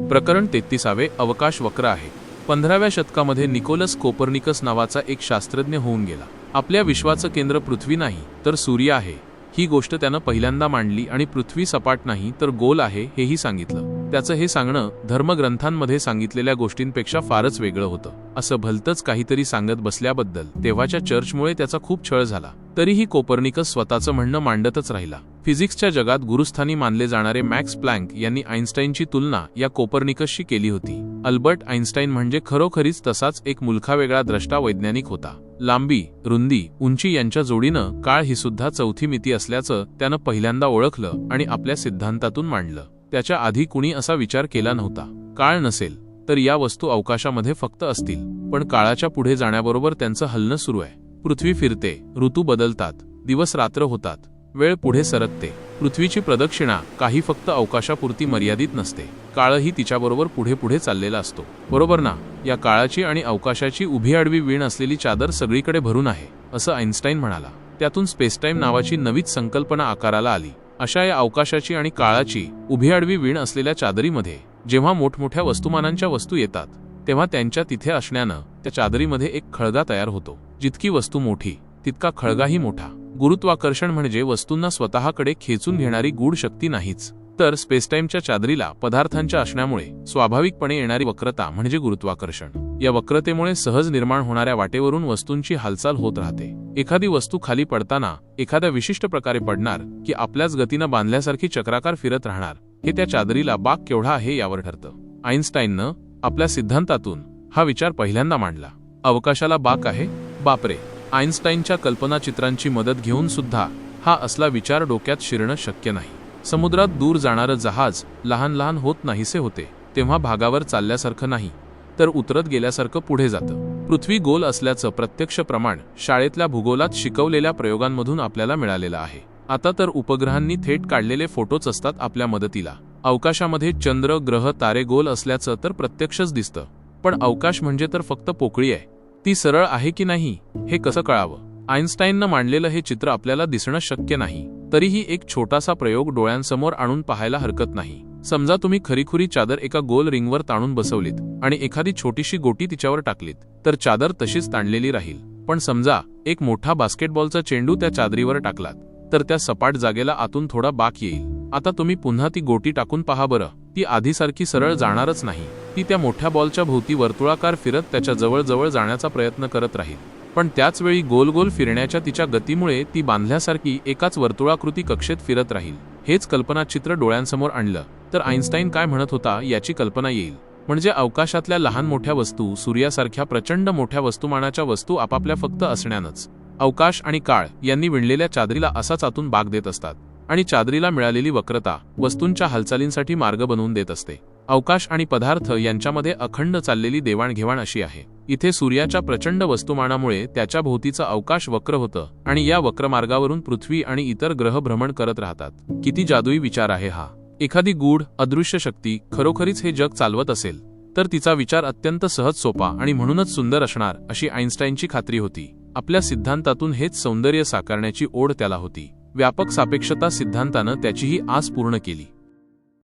प्रकरण तेहतीसावे अवकाश वक्र आहे. पंधराव्या शतकामध्ये निकोलस कोपर्निकस नावाचा एक शास्त्रज्ञ होऊन गेला. आपल्या विश्वाचं केंद्र पृथ्वी नाही तर सूर्य आहे. ही गोष्ट त्यानं पहिल्यांदा मांडली आणि पृथ्वी सपाट नाही तर गोल आहे हेही सांगितलं. त्याचं हे सांगणं धर्मग्रंथांमध्ये सांगितलेल्या गोष्टींपेक्षा फारच वेगळं होतं. असं भलतंच काहीतरी सांगत बसल्याबद्दल तेव्हाच्या चर्चमुळे त्याचा खूप छळ झाला. तरीही कोपर्निकस स्वतःचं म्हणणं मांडतच राहिला. फिजिक्सच्या जगात गुरुस्थानी मानले जाणारे मॅक्स प्लँक यांनी आईन्स्टाईनची तुलना या कोपर्निकसशी केली होती. अल्बर्ट आईन्स्टाईन म्हणजे खरोखरीच तसाच एक मुलखावेगळा द्रष्टा वैज्ञानिक होता. लांबी रुंदी उंची यांच्या जोडीनं काळ ही सुद्धा चौथी मिती असल्याचं त्यानं पहिल्यांदा ओळखलं आणि आपल्या सिद्धांतातून मांडलं. त्याच्या आधी कुणी असा विचार केला नव्हता. काळ नसेल तर या वस्तू अवकाशामध्ये फक्त असतील. पण काळाच्या पुढे जाण्याबरोबर त्यांचं हलणं सुरू आहे. पृथ्वी फिरते ऋतू बदलतात दिवस रात्र होतात वेळ पुढे सरकते. पृथ्वीची प्रदक्षिणा काही फक्त अवकाशापुरती मर्यादित नसते. काळही तिच्याबरोबर पुढे पुढे चाललेला असतो. बरोबर ना? या काळाची आणि अवकाशाची उभी आडवी वीण असलेली चादर सगळीकडे भरून आहे असं आईन्स्टाईन म्हणाला. त्यातून स्पेसटाईम नावाची नवीच संकल्पना आकाराला आली. अशा या अवकाशाची आणि काळाची उभी आडवी वीण असलेल्या चादरीमध्ये जेव्हा मोठमोठ्या वस्तुमानांच्या वस्तू येतात तेव्हा त्यांच्या तिथे असण्यानं त्या चादरीमध्ये एक खळगा तयार होतो. जितकी वस्तू मोठी तितका खळगाही मोठा. गुरुत्वाकर्षण म्हणजे वस्तूंना स्वतःकडे खेचून घेणारी गूढ शक्ती नाहीच. तर स्पेसटाईमच्या चादरीला पदार्थांच्या असण्यामुळे स्वाभाविकपणे येणारी वक्रता म्हणजे गुरुत्वाकर्षण. या वक्रतेमुळे सहज निर्माण होणाऱ्या वाटेवरून वस्तूंची हालचाल होत राहते. एखादी वस्तू खाली पडताना एखाद्या विशिष्ट प्रकारे पडणार की आपल्याच गतीनं बांधल्यासारखी चक्राकार फिरत राहणार हे त्या चादरीला बाग केवढा आहे यावर ठरतं. आईन्स्टाईननं आपल्या सिद्धांतातून हा विचार पहिल्यांदा मांडला. अवकाशाला बाक आहे? बापरे! आईन्स्टाईनच्या कल्पनाचित्रांची मदत घेऊन सुद्धा हा असला विचार डोक्यात शिरणं शक्य नाही. समुद्रात दूर जाणारं जहाज लहान लहान होत नाहीसे होते तेव्हा भागावर चालल्यासारखं नाही. तर उतरत गेल्यासारखं पुढे जातं. पृथ्वी गोल असल्याचं प्रत्यक्ष प्रमाण शाळेतल्या भूगोलात शिकवलेल्या प्रयोगांमधून आपल्याला मिळालेलं आहे. आता तर उपग्रहांनी थेट काढलेले फोटोच असतात आपल्या मदतीला. अवकाशामध्ये चंद्र ग्रह तारे गोल असल्याचं तर प्रत्यक्षच दिसतं. पण अवकाश म्हणजे तर फक्त पोकळी आहे. ती सरळ आहे की नाही हे कसं कळावं? आईन्स्टाईननं मांडलेलं हे चित्र आपल्याला दिसणं शक्य नाही. तरीही एक छोटासा प्रयोग डोळ्यांसमोर आणून पाहायला हरकत नाही. समजा तुम्ही खरीखुरी चादर एका गोल रिंगवर ताणून बसवलीत आणि एखादी छोटीशी गोटी तिच्यावर टाकलीत तर चादर तशीच ताणलेली राहील. पण समजा एक मोठा बास्केटबॉलचा चेंडू त्या चादरीवर टाकलात तर त्या सपाट जागेला आतून थोडा बाक येईल. आता तुम्ही पुन्हा ती गोटी टाकून पहा बरं. ती आधीसारखी सरळ जाणारच नाही. ती त्या मोठ्या बॉलच्या भोवती वर्तुळाकार फिरत त्याच्या जवळजवळ जाण्याचा प्रयत्न करत राहील. पण त्याच वेळी गोल गोल फिरण्याच्या तिच्या गतीमुळे ती बांधल्यासारखी एकाच वर्तुळाकृती कक्षेत फिरत राहील. हेच कल्पनाचित्र डोळ्यांसमोर आणलं. तर आईन्स्टाईन काय म्हणत होता याची कल्पना येईल. म्हणजे अवकाशातल्या लहान मोठ्या वस्तू सूर्यासारख्या प्रचंड मोठ्या वस्तुमानाच्या वस्तू आपापल्या फक्त असण्यानंच. अवकाश आणि काळ यांनी विणलेल्या चादरीला असाच आतून बाग देत असतात. आणि चादरीला मिळालेली वक्रता वस्तूंच्या हालचालींसाठी मार्ग बनवून देत असते. अवकाश आणि पदार्थ यांच्यामध्ये अखंड चाललेली देवाणघेवाण अशी आहे. इथे सूर्याच्या प्रचंड वस्तुमानामुळे त्याच्या भोवतीचं अवकाश वक्र होतं आणि या वक्रमार्गावरून पृथ्वी आणि इतर ग्रह भ्रमण करत राहतात. किती जादुई विचार आहे हा. एखादी गूढ अदृश्य शक्ती खरोखरीच हे जग चालवत असेल तर तिचा विचार अत्यंत सहज सोपा आणि म्हणूनच सुंदर असणार अशी आईन्स्टाईनची खात्री होती. आपल्या सिद्धांतातून हेच सौंदर्य साकारण्याची ओढ त्याला होती. व्यापक सापेक्षता सिद्धांतानं त्याचीही आस पूर्ण केली.